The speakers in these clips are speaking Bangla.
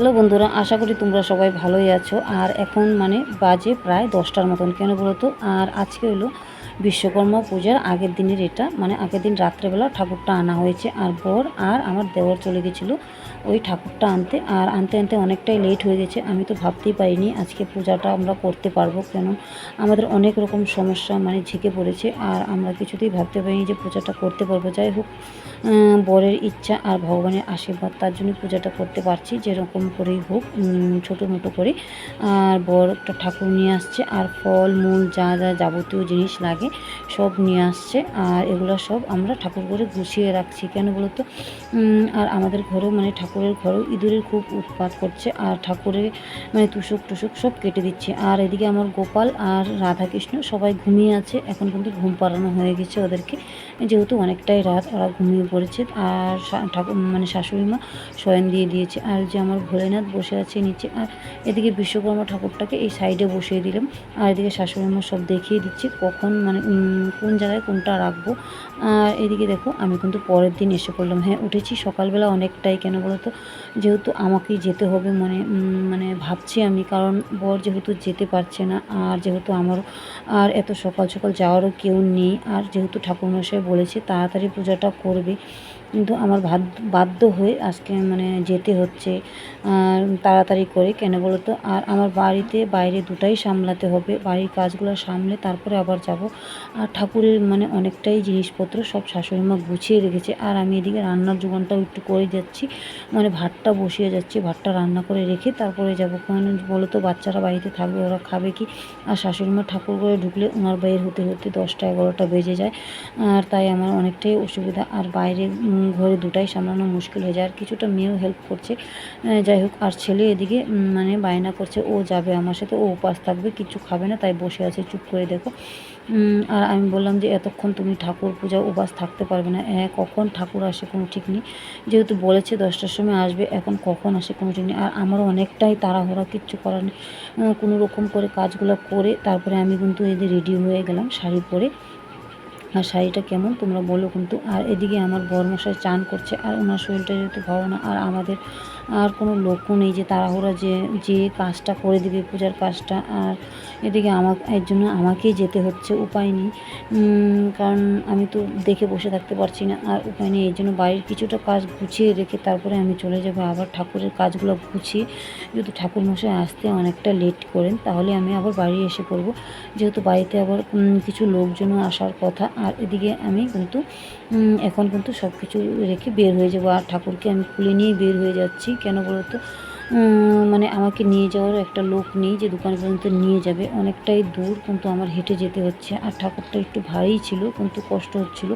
হ্যালো বন্ধুরা, আশা করি তোমরা সবাই ভালোই আছো। আর এখন মানে বাজে প্রায় দশটার মতন, কেন বলো তো? আর আজকে হলো বিশ্বকর্মা পূজার আগের দিনের এটা মানে আগের দিন রাত্রেবেলা ঠাকুরটা আনা হয়েছে। আর বর আর আমার দেওয়ার চলে গেছিল। ওই ঠাকুরটা আনতে। আর আনতে আনতে অনেকটাই লেট হয়ে গেছে, আমি তো ভাবতেই পারিনি আজকে পূজাটা আমরা করতে পারব কেন। আমাদের অনেক রকম সমস্যা মানে ঝেঁকে পড়েছে, আর আমরা কিছুতেই ভাবতে পারিনি যে পূজাটা করতে পারব। যাই হোক বরের ইচ্ছা আর ভগবানের আশীর্বাদ, তার জন্য পূজাটা করতে পারছি, যেরকম করেই হোক ছোটো মোটো করে। আর বর একটা ঠাকুর নিয়ে আসছে, আর ফল, মূল, যা যা যাবতীয় জিনিস লাগে সব নিয়ে আসছে, আর এগুলো সব আমরা ঠাকুর করে গুছিয়ে রাখছি। কেন বলো তো আর আমাদের ঘরেও মানে ঠাকুরের ঘরেও ইঁদুরের খুব উৎপাত করছে আর ঠাকুরের মানে তুষক টুসুক সব কেটে দিচ্ছে। আর এদিকে আমার গোপাল আর রাধাকৃষ্ণ সবাই ঘুমিয়ে আছে। এখন কিন্তু ঘুম পাড়ানো হয়ে গেছে ওদেরকে। যেহেতু অনেকটাই রাত, ওরা ঘুমিয়ে পড়েছে আর ঠাকুর মানে শাশুড়ি মা শয়ন দিয়ে দিয়েছে। আর যে আমার ভোলেনাথ বসে আছে নিচে, আর এদিকে বিশ্বকর্মা ঠাকুরটাকে এই সাইডে বসিয়ে দিলাম। আর এদিকে শাশুড়ি মা সব দেখিয়ে দিচ্ছে কখন মানে কোন জায়গায় কোনটা রাখব। আর এদিকে দেখো, আমি কিন্তু পরের দিন এসে পড়লাম। হ্যাঁ উঠেছি সকালবেলা অনেকটাই। কেন বলো তো যেহেতু আমাকেই যেতে হবে মানে মানে ভাবছি আমি, কারণ বর যেহেতু যেতে পারছে না, আর যেহেতু আমার, আর এত সকাল সকাল যাওয়ারও কেউ নেই, আর যেহেতু ঠাকুরমশাই বলেছে তাড়াতাড়ি পূজাটা করবে কিন্তু আমার বাধ্য হয়ে আজকে মানে যেতে হচ্ছে তাড়াতাড়ি করে, কেন বলো তো? আর আমার বাড়িতে বাইরে দুটাই সামলাতে হবে, বাড়ির কাজগুলো সামলে তারপরে আবার যাব। আর ঠাকুরের মানে অনেকটাই জিনিসপত্র সব শাশুড়ি মা গুছিয়ে রেখেছে, আর আমি এদিকে রান্নার যোগানটাও একটু করে যাচ্ছি। মানে ভাতটা বসিয়ে যাচ্ছি, ভাতটা রান্না করে রেখে তারপরে যাব। কেন বলো তো, বাচ্চারা বাড়িতে থাকবে, ওরা খাবে কি? আর শাশুড়ি মা ঠাকুর করে ঢুকলে ওনার বাইরে হতে হতে দশটা এগারোটা বেজে যায়, আর তাই আমার অনেকটাই অসুবিধা। আর বাইরে ঘরে দুটাই সামলানো মুশকিল হয়ে যায়। আর কিছুটা মেয়েও হেল্প করছে। যাই হোক, আর ছেলে এদিকে মানে বায়না করছে, ও যাবে আমার সাথে, ও উপাস থাকবে, কিছু খাবে না, তাই বসে আছে, চুপ করে দেখো। আর আমি বললাম যে, এতক্ষণ তুমি ঠাকুর পূজা উপাস থাকতে পারবে না। হ্যাঁ কখন ঠাকুর আসে কোনো ঠিক নেই। যেহেতু বলেছে দশটার সময় আসবে, এখন কখন আসে কোনো ঠিক নেই। আর আমারও অনেকটাই তাড়াহুড়া, কিচ্ছু করার নেই। কোনো রকম করে কাজগুলো করে, তারপরে আমি কিন্তু এদের রেডি হয়ে গেলাম শাড়ি পরে। আর শাড়িটা কেমন তোমরা বলো কিন্তু। আর এদিকে আমার বরমশাই চান করছে, আর ওনার শরীরটা যেহেতু ভালো না, আর আমাদের আর কোনো লোকও নেই যে তাড়াহুড়া যে যে কাজটা করে দিবে পূজার কাজটা। আর এদিকে আমার, এর জন্য আমাকেই যেতে হচ্ছে, উপায় নেই। কারণ আমি তো দেখে বসে থাকতে পারছি না, আর উপায় নেই। এই জন্য বাড়ির কিছুটা কাজ গুছিয়ে রেখে তারপরে আমি চলে যাব, আবার ঠাকুরের কাজগুলো গুছিয়ে যদি ঠাকুরমশাই আসতে অনেকটা লেট করেন, তাহলে আমি আবার বাড়ি এসে পড়ব। যেহেতু বাড়িতে আবার কিছু লোকজনও আসার কথা, আর এদিকে আমি কিন্তু এখন কিন্তু সব কিছু রেখে বের হয়ে যাব। আর ঠাকুরকে আমি খুলে নিয়ে বের হয়ে যাচ্ছি। কেন বলো তো? মানে আমাকে নিয়ে যাওয়ার একটা লোক নেই যে দোকান পর্যন্ত নিয়ে যাবে। অনেকটাই দূর কিন্তু আমার হেঁটে যেতে হচ্ছে। আর ঠাকুরটা একটু ভারী ছিল, কিন্তু কষ্ট হচ্ছিল।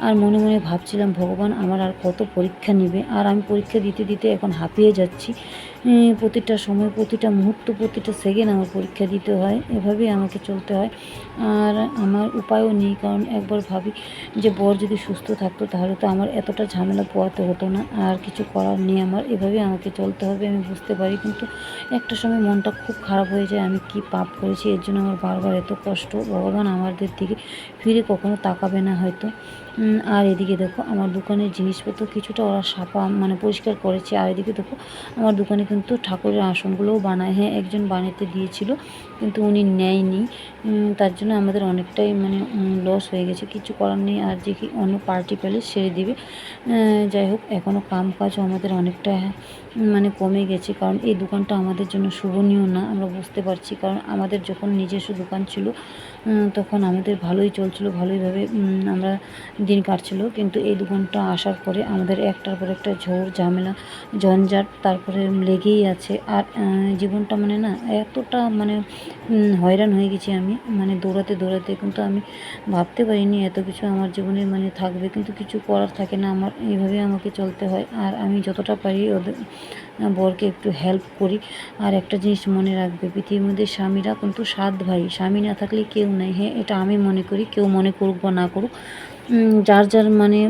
আর মনে মনে ভাবছিলাম, ভগবান আমার আর কত পরীক্ষা নেবে? আর আমি পরীক্ষা দিতে দিতে এখন হাঁপিয়ে যাচ্ছি। প্রতিটা সময়, প্রতিটা মুহূর্ত, প্রতিটা সেকেন্ড আমার পরীক্ষা দিতে হয়। এভাবেই আমাকে চলতে হয়। আর আমার উপায়ও নেই, কারণ একবার ভাবি যে বর যদি সুস্থ থাকতো তাহলে তো আমার এতটা ঝামেলা পোয়াতে হতো না। আর কিছু করার নেই আমার, এভাবেই আমাকে চলতে হবে আমি বুঝতে পারি। কিন্তু একটা সময় মনটা খুব খারাপ হয়ে যায়, আমি কি পাপ করেছি? এর জন্য আমার বারবার এত কষ্ট। ভগবান আমাদের দিকে ফিরে কখনো তাকাবে না হয়তো। আর এদিকে দেখো, আমার দোকানের জিনিসপত্র কিছুটা ওরা সাফা মানে পরিষ্কার করেছে। আর এদিকে দেখো, আমার দোকানে কিন্তু ঠাকুরের আসনগুলোও বানায়। হ্যাঁ একজন বানাতে দিয়েছিল কিন্তু উনি নেয়নি। তার জন্য আমাদের অনেকটাই মানে লস হয়ে গেছে। কিছু করার নেই, আর যে কি অন্য পার্টি পেলে সেরে দিবে। যাই হোক এখনও কাম কাজও আমাদের অনেকটা মানে কমে গেছে। কারণ এই দোকানটা আমাদের জন্য শোভনীয় না, আমরা বুঝতে পারছি। কারণ আমাদের যখন নিজস্ব দোকান ছিল তখন আমাদের ভালোই চলছিল ভালোইভাবে আমরা দিন কাটছিল। কিন্তু এই দোকানটা আসার পরে আমাদের একটার পর একটা ঝোর ঝামেলা, ঝঞ্ঝাট, তারপরে লেগেই আছে। আর জীবনটা মানে না, এতটা মানে হয়রান হয়ে গেছি আমি। মানে দৌড়াতে দৌড়াতে কিন্তু আমি ভাবতে পারিনি এত কিছু আমার জীবনে মানে থাকবে। কিন্তু কিছু করার থাকে না, আমার, এইভাবে আমাকে চলতে হয়। আর আমি যতটা পারি ওদের বরকে একটু হেল্প করি। আর একটা জিনিস মনে রাখবে, পৃথিবীর মধ্যে স্বামীরা কিন্তু সাত ভাই। স্বামী না থাকলে কেউ নেই। হ্যাঁ এটা আমি মনে করি, কেউ মনে করুক বা না করুক। যার যার মানে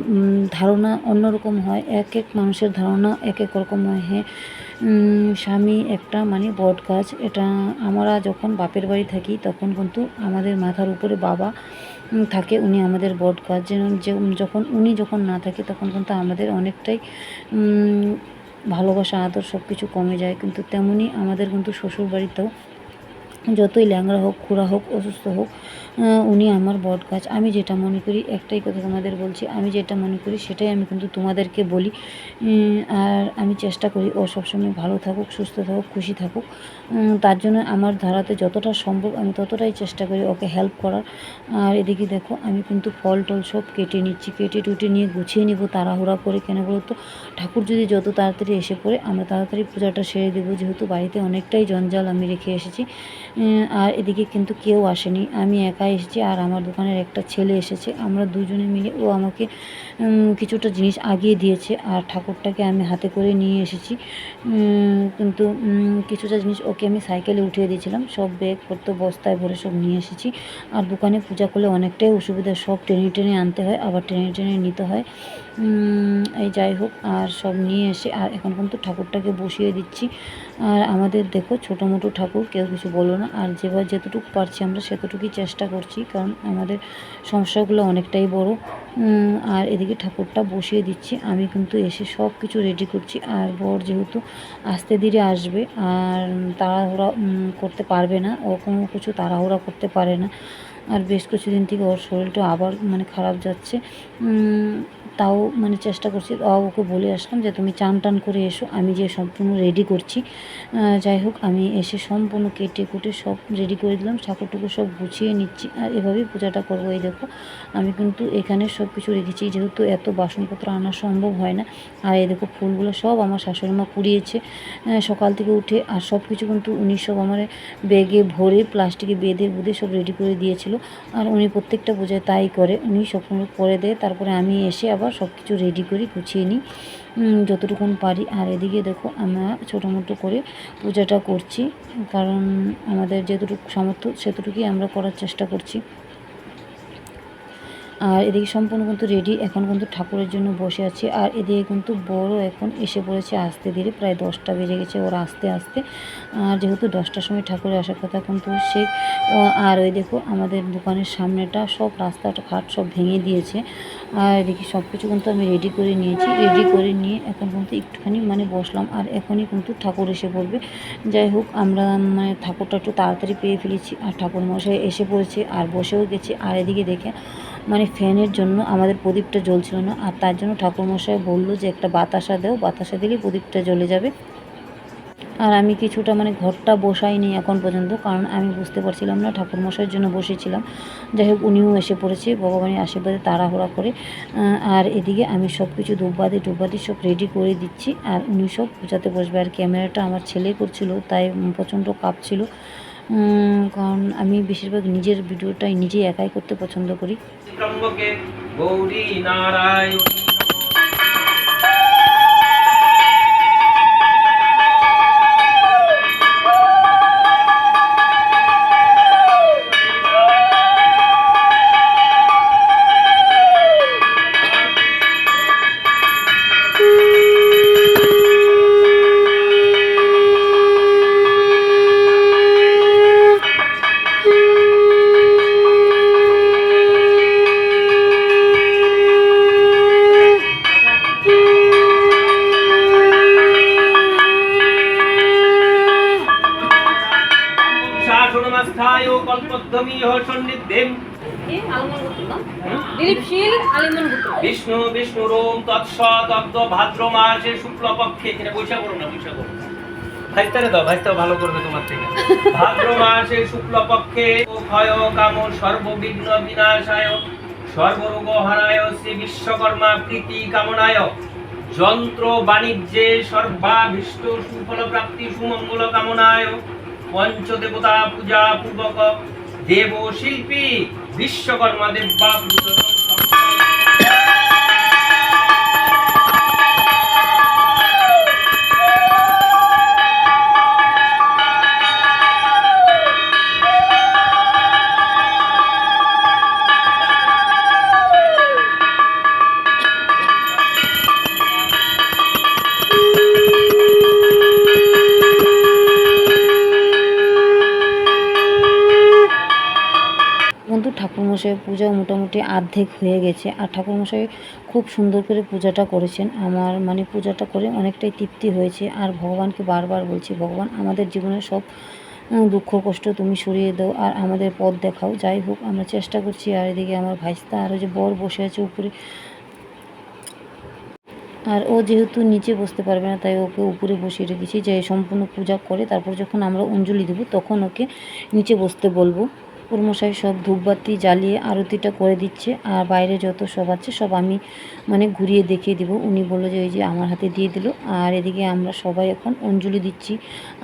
ধারণা অন্যরকম হয়, এক এক মানুষের ধারণা এক এক রকম হয়। হ্যাঁ স্বামী একটা মানে বট গাছ। এটা আমরা যখন বাপের বাড়ি থাকি, তখন কিন্তু আমাদের মাথার উপরে বাবা থাকে, উনি আমাদের বট গাছ। যেন যখন, উনি যখন না থাকে, তখন কিন্তু আমাদের অনেকটাই ভালোবাসা আদর সব কিছু কমে যায় কিন্তু তেমনই আমাদের কিন্তু শ্বশুর বাড়িতেও যতই ল্যাংড়া হোক, খুড়া হোক, অসুস্থ হোক উনি আমার বট গাছ। আমি যেটা মনে করি, একটাই কথা তোমাদের বলছি, আমি যেটা মনে করি, সেটাই আমি কিন্তু তোমাদেরকে বলি। আর আমি চেষ্টা করি, ও সবসময় ভালো থাকুক, সুস্থ থাকুক, খুশি থাকুক। তার জন্য আমার ধারাতে যতটা সম্ভব, আমি ততটাই চেষ্টা করি ওকে হেল্প করার। আর এদিকে দেখো, আমি কিন্তু ফল টল সব কেটে নিচ্ছি, কেটে টুটে নিয়ে গুছিয়ে নিব, তাড়াহুড়া করে কেন বলতো ঠাকুর যদি যত তাড়াতাড়ি এসে পড়ে, আমরা তাড়াতাড়ি পূজাটা সেরে দেবো, যেহেতু বাড়িতে অনেকটাই জঞ্জাল আমি রেখে এসেছি। আর এদিকে কিন্তু কেউ আসেনি। আমি একা এসেছি আর আমার দোকানের একটা ছেলে এসেছে। আমরা দুজনে মিলে ও আমাকে কিছুটা জিনিস আগিয়ে দিয়েছে আর ঠাকুরটাকে আমি হাতে করে নিয়ে এসেছি। কিন্তু কিছুটা জিনিস ওকে আমি সাইকেলে উঠিয়ে দিয়েছিলাম। সব ব্যাগ পত্র বস্তায় ভরে সব নিয়ে এসেছি। আর দোকানে পূজা করলে অনেকটাই অসুবিধা, সব টেনে টেনে আনতে হয়, আবার টেনে টেনে নিতে হয়। এই যাই হোক, আর সব নিয়ে এসে, আর এখন কিন্তু ঠাকুরটাকে বসিয়ে দিচ্ছি। আর আমাদের দেখো ছোটো মোটো ঠাকুর, কেউ কিছু বলো না। আর যেবার যতটুকু পারছি আমরা সেতটুকুই চেষ্টা করছি, কারণ আমাদের সমস্যাগুলো অনেকটাই বড়। আর এদিকে ঠাকুরটা বসিয়ে দিচ্ছি। আমি কিন্তু এসে সব কিছু রেডি করছি। আর বর যেহেতু আস্তে ধীরে আসবে, আর তাড়াহুড়া করতে পারবে না, ও কোনো কিছু তাড়াহুড়া করতে পারে না। আর বেশ কিছুদিন থেকে ওর শরীরটা আবার মানে খারাপ যাচ্ছে। তাও মানে চেষ্টা করছি তাও ওকে বলে আসলাম যে তুমি চান টান করে এসো, আমি যে সম্পূর্ণ রেডি করছি। যাই হোক, আমি এসে সম্পূর্ণ কেটে কুটে সব রেডি করে দিলাম ঠাকুরটুকু সব গুছিয়ে নিচ্ছি। আর এভাবেই পূজাটা করব, এই দেখো, আমি কিন্তু এখানে সব কিছু রেখেছি, যেহেতু এত বাসনপত্র আনা সম্ভব হয় না। আর এই দেখো, ফুলগুলো সব আমার শাশুড়ি মা কুড়িয়েছে। সকাল থেকে উঠে আর সব কিছু কিন্তু উনি সব আমার ব্যাগে ভরে প্লাস্টিকে বেঁধে বুঁধে সব রেডি করে দিয়েছিল। আর উনি প্রত্যেকটা পূজায় তাই করে, উনি সব করে দেয়। তারপরে আমি এসে আবার সব কিছু রেডি করি, গুছিয়ে নিই। যতটুকুন পারি। আর এদিকে দেখো, আমরা ছোটো মোটো করে পূজাটা করছি। কারণ আমাদের যেতটুকু সামর্থ্য সেতটুকুই আমরা করার চেষ্টা করছি। আর এদিকে সম্পূর্ণ কিন্তু রেডি এখন কিন্তু ঠাকুরের জন্য বসে আছি। আর এদিকে কিন্তু বড় এখন এসে পড়েছে আসতে ধীরে, প্রায় দশটা বেজে গেছে ওরা আস্তে আস্তে। আর যেহেতু দশটার সময় ঠাকুরের আসার কথা কিন্তু সে আর ওই দেখো আমাদের দোকানের সামনেটা সব রাস্তাটা ঘাট সব ভেঙে দিয়েছে। আর এদিকে সব কিছু কিন্তু আমি রেডি করে নিয়েছি। রেডি করে নিয়ে এখন কিন্তু একটুখানি মানে বসলাম। আর এখনই কিন্তু ঠাকুর এসে পড়বে। যাই হোক, আমরা মানে ঠাকুরটা একটু তাড়াতাড়ি পেয়ে ফেলেছি। আর ঠাকুর মশাই এসে পড়েছে আর বসেও গেছে। আর এদিকে দেখে মানে ফ্যানের জন্য আমাদের প্রদীপটা জ্বলছিল না। আর তার জন্য ঠাকুরমশাই বলল যে, একটা বাতাসা দেও, বাতাসা দিলেই প্রদীপটা জ্বলে যাবে। আর আমি কিছুটা মানে ঘরটা বসাইনি এখন পর্যন্ত, কারণ আমি বুঝতে পারছিলাম না ঠাকুরমশাইয়ের জন্য বসেছিলাম। যাই হোক, উনিও এসে পড়েছে, ভগবানের আশীর্বাদে তাড়াহুড়া করে। আর এদিকে আমি সব কিছু ধূপবাতি টুপবাতি সব রেডি করে দিচ্ছি। আর উনি সব পূজাতে বসবে। আর ক্যামেরাটা আমার ছেলে করছিল, তাই প্রচণ্ড কাঁপছিল। কারণ আমি বেশিরভাগ নিজের ভিডিওটাই নিজেই একাই করতে পছন্দ করি। গৌরী নারায়ণ। কল্পধ্বমিহ সন্নিধ্যেম দিলীপশীল আলিমন বিষ্ণু বিষ্ণু রোম তৎস তত্ত্ব ভাদ্র মাসে শুক্লপক্ষে এখানে বৈশা করো না করো ভাইস্তারে দাও ভাইস্তাও ভালো করবে তোমার থেকে ভাদ্র মাসে শুক্লপক্ষে ক্ষয় কাম সর্ববিঘ্ন বিনাশায় সর্বরোগ হারায় শ্রী বিশ্বকর্মা প্রীতি কামনায় যন্ত্র বাণিজ্যে সর্বাভীষ্ট সুফল প্রাপ্তি সুমঙ্গল কামনায় পঞ্চদেবতা পূজা পূর্বক দেব শিল্পী বিশ্বকর্মা দেব্যা ঠাকুরমশাই পূজা মোটামুটি অর্ধেক হয়ে গেছে আর ঠাকুরমশাই খুব সুন্দর করে পূজাটা করেছেন। আমার মানে পূজাটা করে অনেকটাই তৃপ্তি হয়েছে আর ভগবানকে বারবার বলছি, ভগবান, আমাদের জীবনের সব দুঃখ, কষ্ট তুমি সরিয়ে দাও আর আমাদের পথ দেখাও। যাই হোক, আমরা চেষ্টা করছি আর এদিকে আমার ভাইস্তা আরও যে বর বসে আছে উপরে। আর ও যেহেতু নিচে বসতে পারবে না, তাই ওকে উপরে বসিয়ে রেখেছি যে সম্পূর্ণ পূজা করে, তারপর যখন আমরা অঞ্জলি দেবো তখন ওকে নিচে বসতে বলব। পুরমশাই সব ধূপবাতি জ্বালিয়ে আরতিটা করে দিচ্ছে আর বাইরে যত সব আছে, সব আমি মানে ঘুরিয়ে দেখিয়ে দিব। উনি বলল যে, ওই যে আমার হাতে দিয়ে দিল। আর এদিকে আমরা সবাই এখন অঞ্জলি দিচ্ছি।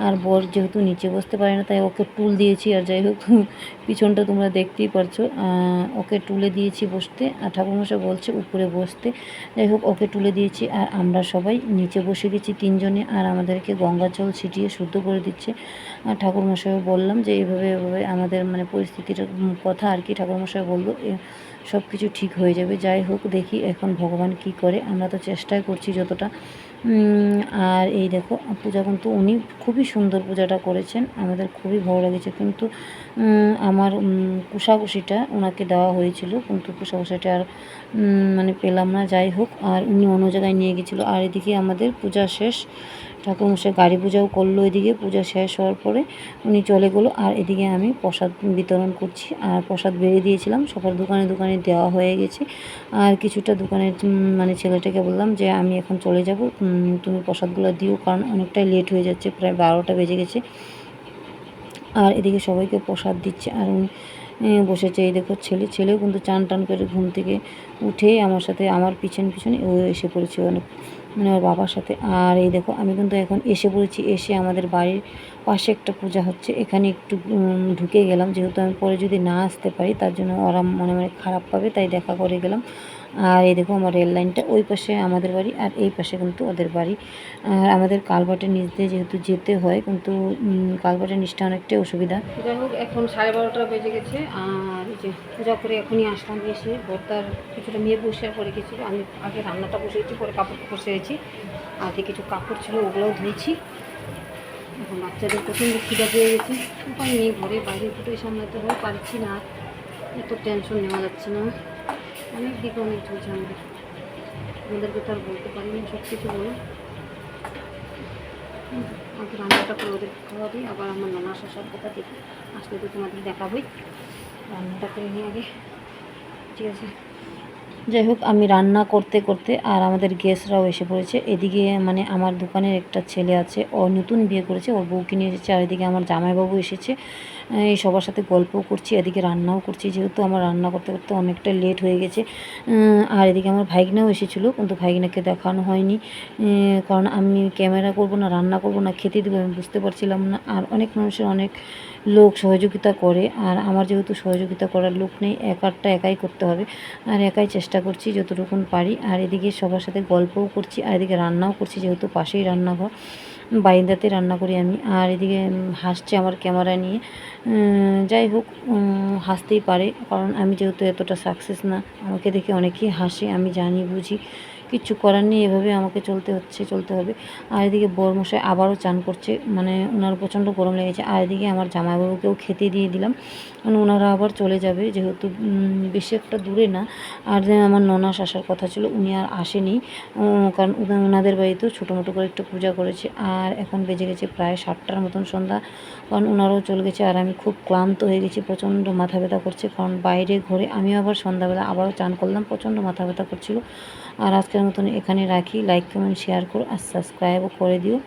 আর বর যেহেতু নিচে বসতে পারে না, তাই ওকে টুল দিয়েছি। আর যাই হোক, পিছনটা তোমরা দেখতেই পারছ। ওকে টুলে দিয়েছি বসতে। আর ঠাকুরমশাই বলছে উপরে বসতে। যাই হোক, ওকে তুলে দিয়েছি। আর আমরা সবাই নিচে বসে গেছি তিনজনে। আর আমাদেরকে গঙ্গা জল ছিটিয়ে শুদ্ধ করে দিচ্ছে। আর ঠাকুরমশাই বললাম যে, এইভাবে এভাবে আমাদের মানে পরিস্থিতির উম, কথা আর কি ঠাকুরমশাই বলল সব কিছু ঠিক হয়ে যাবে। যাই হোক দেখি এখন ভগবান কি করে। আমরা তো চেষ্টাই করছি যতটা। আর এই দেখো পূজা কিন্তু উনি খুবই সুন্দর পূজাটা করেছেন। আমাদের খুবই ভালো লেগেছে। কিন্তু আমার কুষাকুষিটা ওনাকে দেওয়া হয়েছিল। কিন্তু কুষাকুষিটা আর মানে পেলাম না। যাই হোক আর উনি অন্য জায়গায় নিয়ে গেছিল। আর এদিকে আমাদের পূজা শেষ। ঠাকুরমশাই গাড়ি পূজাও করল এদিকে, পূজা শেষ হওয়ার পরে উনি চলে গেলো। আর এদিকে আমি প্রসাদ বিতরণ করছি। আর প্রসাদ বেড়ে দিয়েছিলাম, সবার দোকানে দোকানে দেওয়া হয়ে গেছে। আর কিছুটা দোকানের মানে ছেলেটাকে বললাম যে, আমি এখন চলে যাব। তুমি প্রসাদগুলো দিও, কারণ অনেকটাই লেট হয়ে যাচ্ছে, প্রায় বারোটা বেজে গেছে। আর এদিকে সবাইকে প্রসাদ দিচ্ছে। আর উনি বসেছে, এই দেখো ছেলে। ছেলেও কিন্তু চান টান করে ঘুম থেকে উঠেই আমার সাথে, আমার পিছন পিছনে ও এসে পড়েছে। অনেক মানে ওর বাবার সাথে। আর এই দেখো, আমি কিন্তু এখন এসে পড়েছি এসে আমাদের বাড়ির পাশে একটা পূজা হচ্ছে। এখানে একটু ঢুকে গেলাম। যেহেতু আমি পরে যদি না আসতে পারি, তার জন্য ওরা মনে মনে খারাপ পাবে, তাই দেখা করে গেলাম। আর এই দেখো আমার রেল লাইনটা ওই পাশে আমাদের বাড়ি আর এই পাশে কিন্তু ওদের বাড়ি। আর আমাদের কালভার্টের নিচ দিয়ে যেহেতু যেতে হয় কিন্তু কালভার্টের নিচটা অনেকটাই অসুবিধা। যাই হোক, এখন সাড়ে বারোটা বেজে গেছে আর এই যে পূজা করে এখনই আসলাম এসে বর্তার কিছুটা মেয়ে বসে পড়ে গেছিল আমি আগে রান্নাটা বসেছি, পরে কাপড় কাপড় সেরেছি। আগে কিছু কাপড় ছিল, ওগুলোও ধুয়েছি। এখন বাচ্চাদের প্রচণ্ড খিদা পেয়ে গেছে। উপায় নেই, ঘরে বাইরে দুটোই সামলাতে হয়, পারছি না। এত টেনশন নেওয়া যাচ্ছে না। অনেক দিকে অনেক চলছে আমাদের। আমাদেরকে তো আর বলতে পারি না সব কিছু বলে হুম, রান্নাটা করে ওদের খাওয়া দিই আবার আমার নানা আসার সব কথা দেখি। আসলে তো তোমাদের দেখাবই। রান্নাটা করে নিয়ে আগে। ঠিক আছে। যাই হোক আমি রান্না করতে করতে আর আমাদের গেস্টরাও এসে পড়েছে। এদিকে মানে আমার দোকানের একটা ছেলে আছে, ও নতুন বিয়ে করেছে, ওর বউকে নিয়ে এসেছে। আর এদিকে আমার জামাইবাবু এসেছে। এই সবার সাথে গল্পও করছি, এদিকে রান্নাও করছি। যেহেতু আমার রান্না করতে করতে অনেকটা লেট হয়ে গেছে আর এদিকে আমার ভাইগনাও এসেছিল, কিন্তু ভাইগনাকে দেখানো হয়নি। কারণ আমি ক্যামেরা করব না, রান্না করব না, খেতে দেবো, আমি বুঝতে পারছিলাম না। আর অনেক মানুষের অনেক লোক সহযোগিতা করে, আর আমার যেহেতু সহযোগিতা করার লোক নেই একারটা একাই করতে হবে। আর একাই চেষ্টা করছি যতটুকুন পারি। আর এদিকে সবার সাথে গল্পও করছি, আর এদিকে রান্নাও করছি, যেহেতু পাশেই রান্নাঘর, বাইন্দাতে রান্না করি আমি। আর এদিকে হাসছে আমার ক্যামেরা নিয়ে। যাই হোক হাসতেই পারে, কারণ আমি যেহেতু এতটা সাকসেস না, আমাকে দেখে অনেকেই হাসে, আমি জানি, বুঝি। কিচ্ছু করার নেই, এভাবে আমাকে চলতে হচ্ছে, চলতে হবে। আর এদিকে বরমশাই আবারও চান করছে মানে ওনার প্রচণ্ড গরম লেগেছে। আর এদিকে আমার জামাইবাবুকেও খেতে দিয়ে দিলাম। কারণ ওনারা আবার চলে যাবে, যেহেতু বেশি একটা দূরে না। আর আমার ননাস আসার কথা ছিল, উনি আর আসেনি। কারণ ওনাদের বাড়িতেও ছোটো মোটো করে একটু পূজা করেছে। আর এখন বেজে গেছে প্রায় সাতটার মতন সন্ধ্যা। কারণ ওনারাও চলে গেছে, আর আমি খুব ক্লান্ত হয়ে গেছি, প্রচণ্ড মাথা ব্যথা করছে। কারণ বাইরে ঘরে আমি আবার সন্ধ্যাবেলা আবারও চান করলাম, প্রচণ্ড মাথা ব্যথা করছিল। আর মতন এখানে রাখি। লাইক কমেন্ট শেয়ার করো আর সাবস্ক্রাইবও করে দিও।